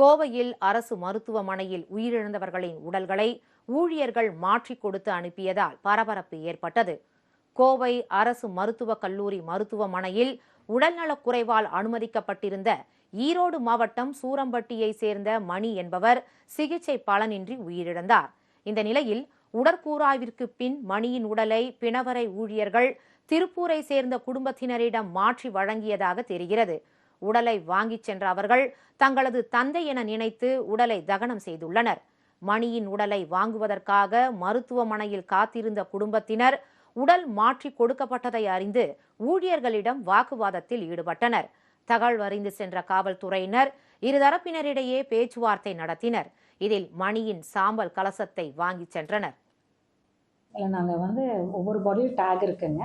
கோவையில் அரசு மருத்துவமனையில் உயிரிழந்தவர்களின் உடல்களை ஊழியர்கள் மாற்றிக் கொடுத்து அனுப்பியதால் பரபரப்பு ஏற்பட்டது. கோவை அரசு மருத்துவக் கல்லூரி மருத்துவமனையில் உடல்நலக் குறைவால் அனுமதிக்கப்பட்டிருந்த ஈரோடு மாவட்டம் சூரம்பட்டியை சேர்ந்த மணி என்பவர் சிகிச்சை பலனின்றி உயிரிழந்தார். இந்த நிலையில் உடற்கூறாய்விற்கு பின் மணியின் உடலை பிணவரை ஊழியர்கள் திருப்பூரை சேர்ந்த குடும்பத்தினரிடம் மாற்றி வழங்கியதாக தெரிகிறது. உடலை வாங்கிச் சென்ற அவர்கள் தங்களது தந்தை என நினைத்து உடலை தகனம் செய்துள்ளனர். மணியின் உடலை வாங்குவதற்காக மருத்துவமனையில் காத்திருந்த குடும்பத்தினர் உடல் மாற்றி கொடுக்கப்பட்டதை அறிந்து ஊழியர்களிடம் வாக்குவாதத்தில் ஈடுபட்டனர். தகவல் அறிந்து சென்ற காவல்துறையினர் இருதரப்பினரிடையே பேச்சுவார்த்தை நடத்தினர். இதில் மணியின் சாம்பல் கலசத்தை வாங்கி சென்றனர். இல்லை நாங்கள் வந்து ஒவ்வொரு பாடியும் டேக் இருக்குங்க.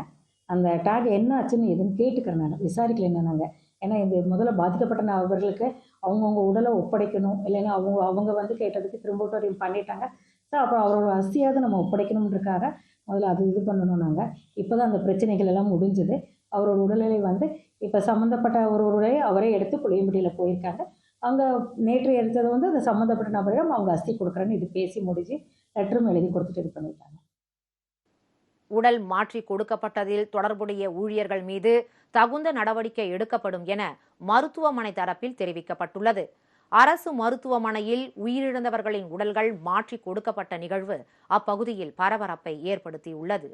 அந்த டேக் என்ன ஆச்சுன்னு எதுன்னு கேட்டுக்கிறேன் நான். விசாரிக்கல என்ன நாங்கள் ஏன்னா இந்த முதல்ல பாதிக்கப்பட்ட நபர்களுக்கு அவங்கவுங்க உடலை ஒப்படைக்கணும். இல்லைன்னா அவங்க அவங்க வந்து கேட்டதுக்கு திரும்பவும் பண்ணிட்டாங்க. ஸோ அப்புறம் அவரோட அஸ்தியாவது நம்ம ஒப்படைக்கணுன்றக்காக முதல்ல அது இது பண்ணணும் நாங்கள் இப்போ தான் அந்த பிரச்சனைகள் எல்லாம் முடிஞ்சுது. அவரோட உடல்நிலை வந்து இப்போ சம்மந்தப்பட்ட ஒருவருடைய அவரே எடுத்து புளியம்பட்டியில் போயிருக்காங்க. அங்கே நேற்று எடுத்தது வந்து அந்த சம்மந்தப்பட்ட நபரிடம் அவங்க அஸ்தி கொடுக்குறேன்னு இது பேசி முடிஞ்சு லெட்டரும் எழுதி கொடுத்துட்டு இது பண்ணிட்டாங்க. உடல் மாற்றி கொடுக்கப்பட்டதில் தொடர்புடைய ஊழியர்கள் மீது தகுந்த நடவடிக்கை எடுக்கப்படும் என மருத்துவமனை தரப்பில் தெரிவிக்கப்பட்டுள்ளது. அரசு மருத்துவமனையில் உயிரிழந்தவர்களின் உடல்கள் மாற்றி கொடுக்கப்பட்ட நிகழ்வு அப்பகுதியில் பரபரப்பை ஏற்படுத்தியுள்ளது.